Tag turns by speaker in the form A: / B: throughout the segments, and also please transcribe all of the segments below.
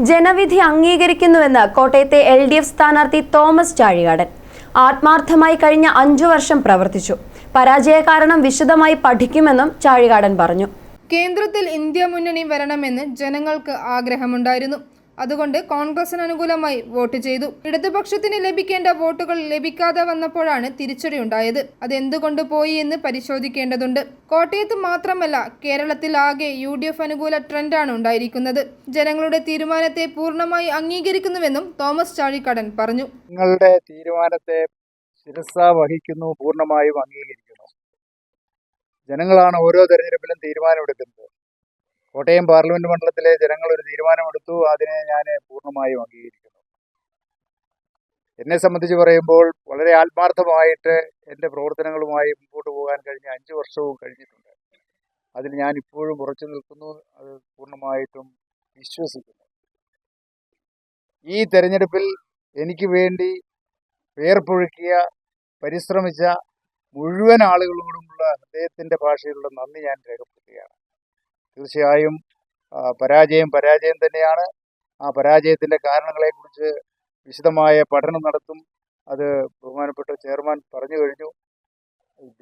A: ജനവിധി അംഗീകരിക്കുന്നുവെന്ന് കോട്ടയത്തെ എൽ ഡി എഫ് സ്ഥാനാർത്ഥി തോമസ് ചാഴികാടൻ. ആത്മാർത്ഥമായി കഴിഞ്ഞ അഞ്ചു വർഷം പ്രവർത്തിച്ചു. പരാജയ കാരണം വിശദമായി പഠിക്കുമെന്നും ചാഴികാടൻ പറഞ്ഞു.
B: കേന്ദ്രത്തിൽ ഇന്ത്യ മുന്നണി വരണമെന്ന് ജനങ്ങൾക്ക് ആഗ്രഹമുണ്ടായിരുന്നു. അതുകൊണ്ട് കോൺഗ്രസിന് അനുകൂലമായി വോട്ട് ചെയ്തു. ഇടതുപക്ഷത്തിന് ലഭിക്കേണ്ട വോട്ടുകൾ ലഭിക്കാതെ വന്നപ്പോഴാണ് തിരിച്ചടിയുണ്ടായത് അതെന്തുകൊണ്ട് പോയി എന്ന് പരിശോധിക്കേണ്ടതുണ്ട്. കോട്ടയത്ത് മാത്രമല്ല കേരളത്തിൽ ആകെ യു ഡി എഫ് അനുകൂല ട്രെൻഡാണ് ഉണ്ടായിരിക്കുന്നത്. ജനങ്ങളുടെ തീരുമാനത്തെ പൂർണമായി അംഗീകരിക്കുന്നുവെന്നും തോമസ് ചാഴിക്കടൻ പറഞ്ഞു.
C: നിങ്ങളുടെ തീരുമാനത്തെ വഹിക്കുന്നു പൂർണമായും അംഗീകരിക്കുന്നു. ജനങ്ങളാണ് ഓരോ തെരഞ്ഞെടുപ്പിലും തീരുമാനമെടുക്കുന്നത്. കോട്ടയം പാർലമെന്റ് മണ്ഡലത്തിലെ ജനങ്ങൾ ഒരു തീരുമാനമെടുത്തു. അതിനെ ഞാൻ പൂർണമായും അംഗീകരിക്കുന്നു. എന്നെ സംബന്ധിച്ച് പറയുമ്പോൾ വളരെ ആത്മാർത്ഥമായിട്ട് എന്റെ പ്രവർത്തനങ്ങളുമായി മുമ്പോട്ട് പോകാൻ കഴിഞ്ഞ അഞ്ച് വർഷവും കഴിഞ്ഞിട്ടുണ്ട്. അതിൽ ഞാൻ ഇപ്പോഴും ഉറച്ചു നിൽക്കുന്നു. അത് പൂർണമായിട്ടും വിശ്വസിക്കുന്നു. ഈ തെരഞ്ഞെടുപ്പിൽ എനിക്ക് വേണ്ടി വേർപ്പൊഴുക്കിയ പരിശ്രമിച്ച മുഴുവൻ ആളുകളോടുമുള്ള ഹൃദയത്തിന്റെ ഭാഷയിലുള്ള നന്ദി ഞാൻ രേഖപ്പെടുത്തുകയാണ് തീർച്ചയായും പരാജയം പരാജയം തന്നെയാണ്. ആ പരാജയത്തിന്റെ കാരണങ്ങളെക്കുറിച്ച് വിശദമായ പഠനം നടത്തും. അത് ബഹുമാനപ്പെട്ട ചെയർമാൻ പറഞ്ഞു കഴിഞ്ഞു.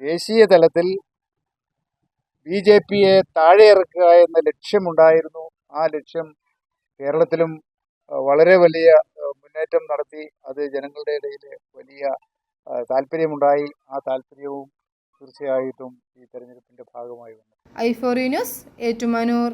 C: ദേശീയ തലത്തിൽ ബി ജെ പിയെ താഴെ ഇറക്കുക എന്ന ലക്ഷ്യമുണ്ടായിരുന്നു. ആ ലക്ഷ്യം കേരളത്തിലും വളരെ വലിയ മുന്നേറ്റം നടത്തി. അത് ജനങ്ങളുടെ ഇടയിൽ വലിയ താല്പര്യമുണ്ടായി. ആ താല്പര്യവും തീർച്ചയായിട്ടും ഈ തെരഞ്ഞെടുപ്പിന്റെ ഭാഗമായി വന്നു.
B: I four news Ettumanoor.